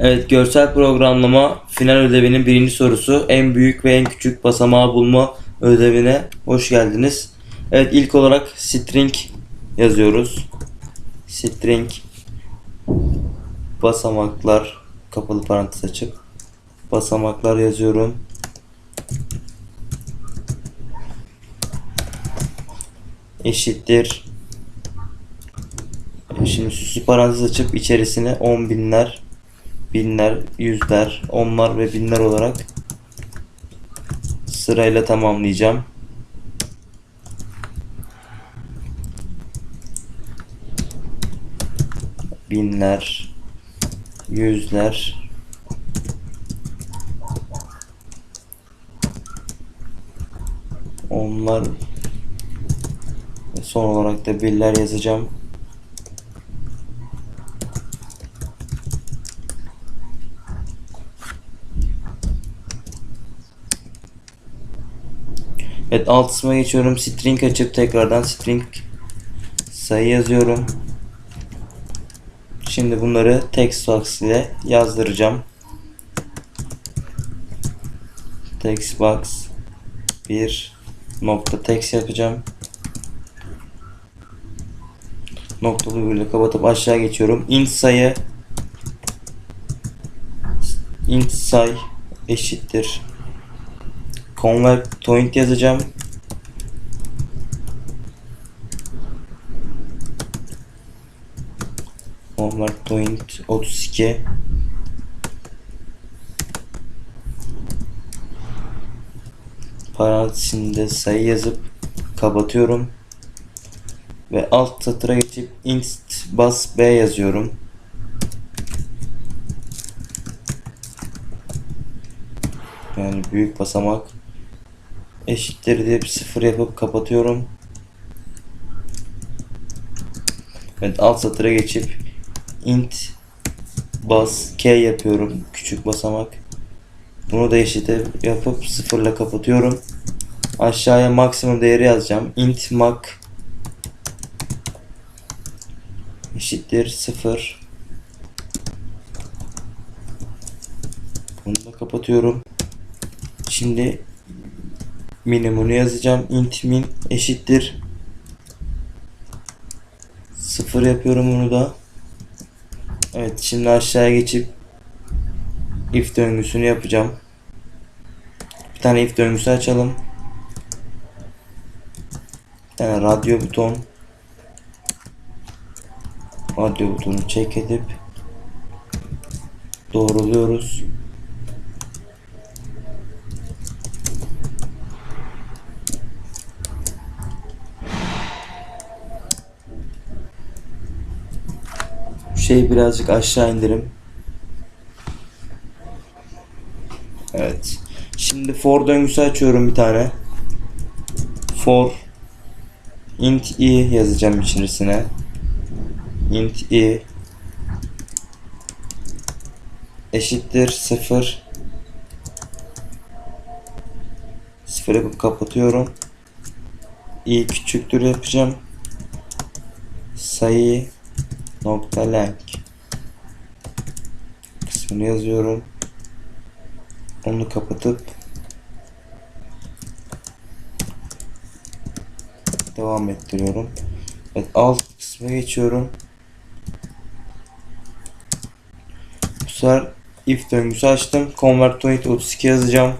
Evet, görsel programlama final ödevinin birinci sorusu. En büyük ve en küçük basamağı bulma ödevine hoş geldiniz. Evet, ilk olarak string yazıyoruz. String basamaklar kapalı parantez açıp basamaklar yazıyorum. Eşittir. Şimdi süslü parantez açıp içerisine on binler binler, yüzler, onlar ve binler olarak sırayla tamamlayacağım. Binler, yüzler, onlar ve son olarak da birler yazacağım. Evet alt kısma geçiyorum. String açıp tekrardan string sayı yazıyorum. Şimdi bunları text box ile yazdıracağım. Text box bir nokta text yapacağım. Noktalı virgülle kapatıp aşağı geçiyorum. int sayı int say eşittir convert yazacağım. Convert point 32 parantez içinde sayı yazıp kapatıyorum ve alt satıra geçip int bas b yazıyorum. Yani büyük basamak eşittir deyip sıfır yapıp kapatıyorum. Evet alt satıra geçip int bas k yapıyorum küçük basamak. Bunu da eşit yapıp sıfırla kapatıyorum. Aşağıya maksimum değeri yazacağım. int max eşittir sıfır. Bunu da kapatıyorum. Şimdi minimunu yazacağım. int min eşittir. Sıfır yapıyorum bunu da. Evet şimdi aşağıya geçip if döngüsünü yapacağım. Bir tane if döngüsü açalım. Bir tane radyo buton. Radyo butonu çek edip doğruluyoruz. Şey birazcık aşağı indirim. Evet. Şimdi for döngüsü açıyorum bir tane. For int i yazacağım içerisine. int i eşittir 0 0 yapıp kapatıyorum. i küçüktür yapacağım. Sayı nokta length kısmını yazıyorum. Onu kapatıp devam ettiriyorum. Evet alt kısma geçiyorum. Bu sefer if döngüsü açtım. Convert to it 32 yazacağım.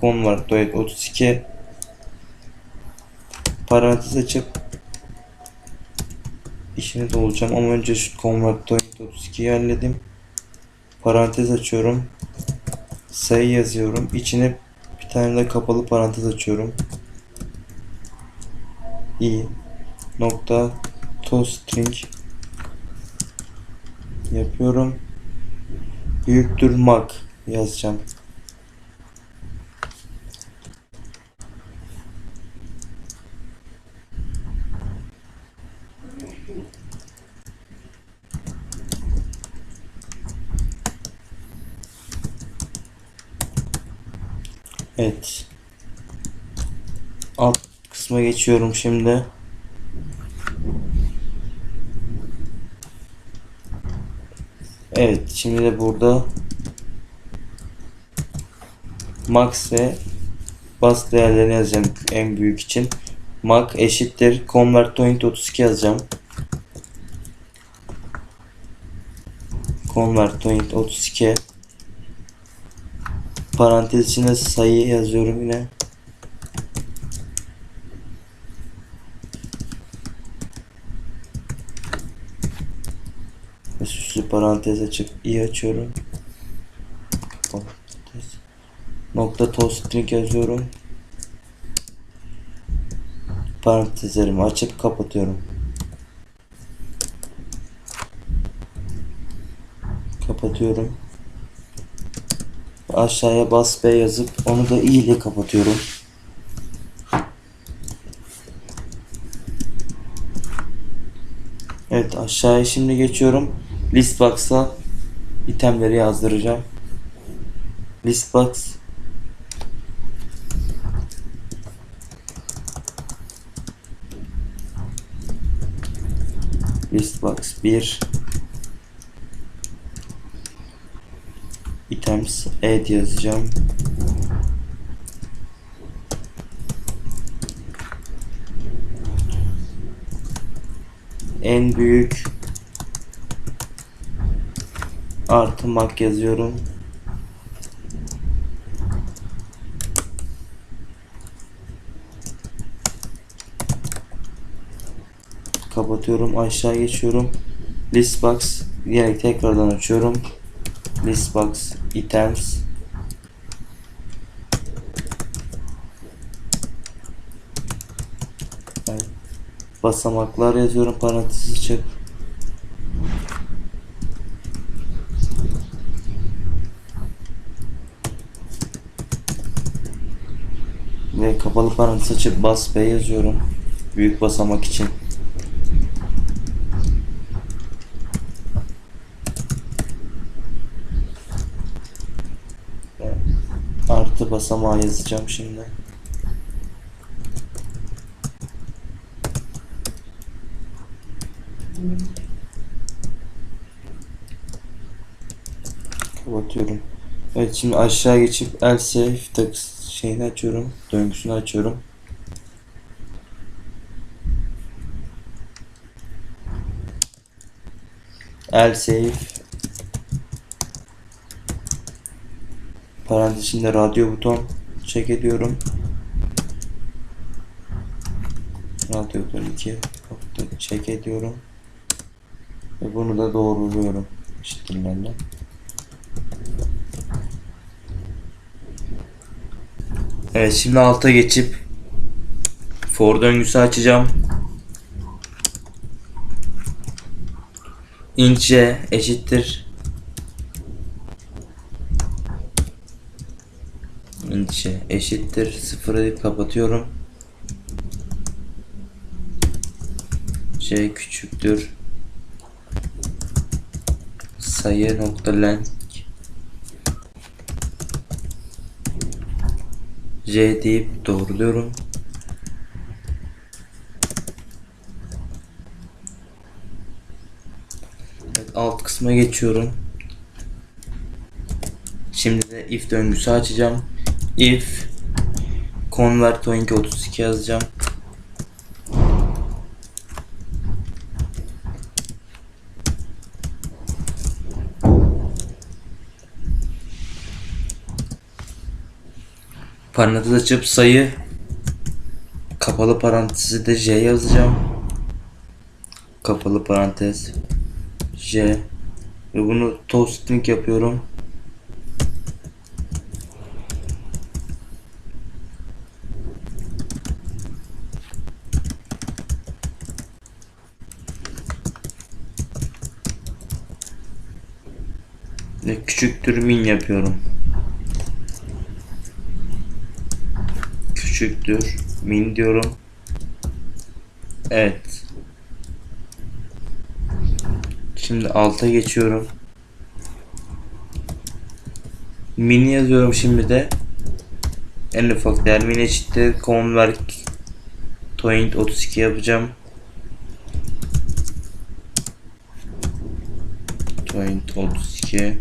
Convert to it 32 parantez açıp işini dolacağım ama önce şu convert to int 32'yi halledim. Parantez açıyorum. Sayı yazıyorum. İçine bir tane de kapalı parantez açıyorum. i nokta toString yapıyorum. Büyüktür mak yazacağım. Evet. Alt kısma geçiyorum şimdi. Evet şimdi de burada max ve bas değerlerini yazacağım en büyük için. Max eşittir convert to int 32 yazacağım. Convert to int 32 parantez içinde sayı yazıyorum yine. Süslü parantez açıp i açıyorum. Nokta toString yazıyorum. Parantezlerimi açıp kapatıyorum. Kapatıyorum. Aşağıya bas B yazıp onu da i ile kapatıyorum. Evet aşağıya şimdi geçiyorum. Listbox'a itemleri yazdıracağım. Listbox Listbox 1 items add yazacağım. En büyük artı mak yazıyorum. Kapatıyorum. Aşağı geçiyorum. Listbox diyerek tekrardan açıyorum. Listbox items Evet. Basamaklar yazıyorum parantez açıp. Ve kapalı parantez açıp bas B yazıyorum. Büyük basamak için. Ve Artı basamağı yazacağım şimdi. Kapatıyorum. Evet şimdi aşağı geçip else text şeyini açıyorum. Döngüsünü açıyorum. Else if parantez radyo buton check ediyorum. Radyo buton 2 nokta check ediyorum. Ve bunu da doğruluyorum eşittirlerle. Evet şimdi alta geçip for döngüsü açacağım. int j eşittir j eşittir sıfırı deyip kapatıyorum. j küçüktür sayı nokta length J deyip doğruluyorum. Evet, alt kısma geçiyorum. Şimdi de if döngüsü açacağım. If convert to int 32 yazacağım. Parantez açıp sayı kapalı parantezi de J yazacağım. Kapalı parantez J ve bunu toString yapıyorum. ve küçük min yapıyorum. Küçüktür min diyorum. Evet. Şimdi alta geçiyorum. Mini yazıyorum şimdi de. En ufak değer mini eşittir. Commonwerk Toint 32 yapacağım. Toint 32 12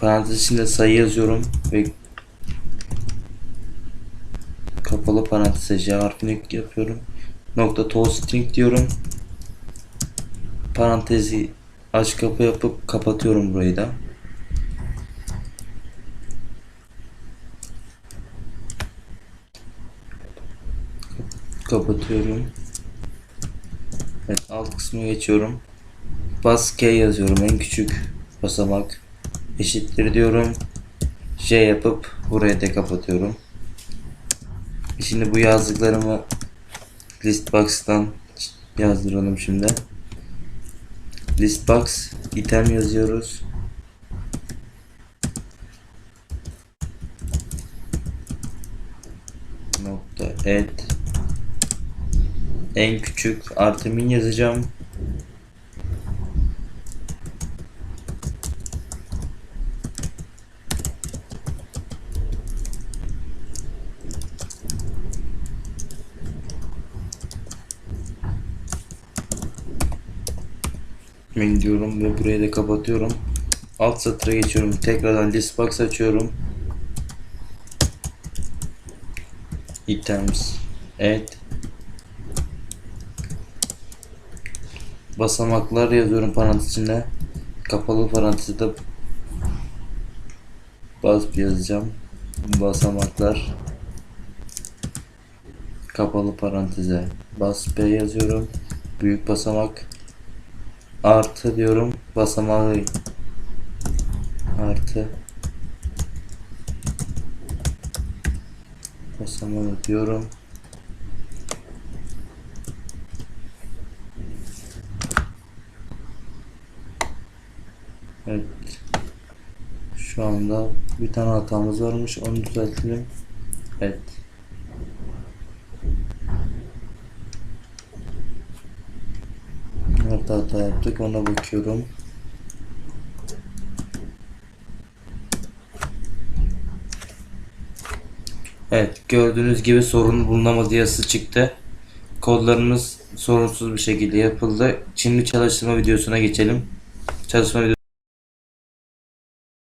parantez içinde sayı yazıyorum ve kapalı paranteze J harfini yapıyorum. Nokta toString diyorum. Parantezi aç kapı yapıp kapatıyorum burayı da. Kapatıyorum. Evet alt kısmı geçiyorum. Bas K yazıyorum en küçük basamak. Eşittir diyorum. J yapıp burayı da kapatıyorum. Şimdi bu yazdıklarımı listbox'tan yazdıralım şimdi. Listbox item yazıyoruz. Nokta add en küçük artı min yazacağım. Min diyorum ve burayı da kapatıyorum. Alt satıra geçiyorum. Tekrardan listbox açıyorum. Items add basamaklar yazıyorum parantez içinde. Kapalı parantezde bas yazacağım. Basamaklar kapalı paranteze bas B yazıyorum. Büyük basamak artı diyorum. Basamağı artı basamağı diyorum. Evet. Şu anda bir tane hatamız varmış. Onu düzeltelim. Evet. Nerede hata yaptık ona bakıyorum. Evet gördüğünüz gibi sorun bulunamadı yazısı çıktı. Kodlarımız sorunsuz bir şekilde yapıldı. Şimdi çalıştırma videosuna geçelim. Çalışma videosu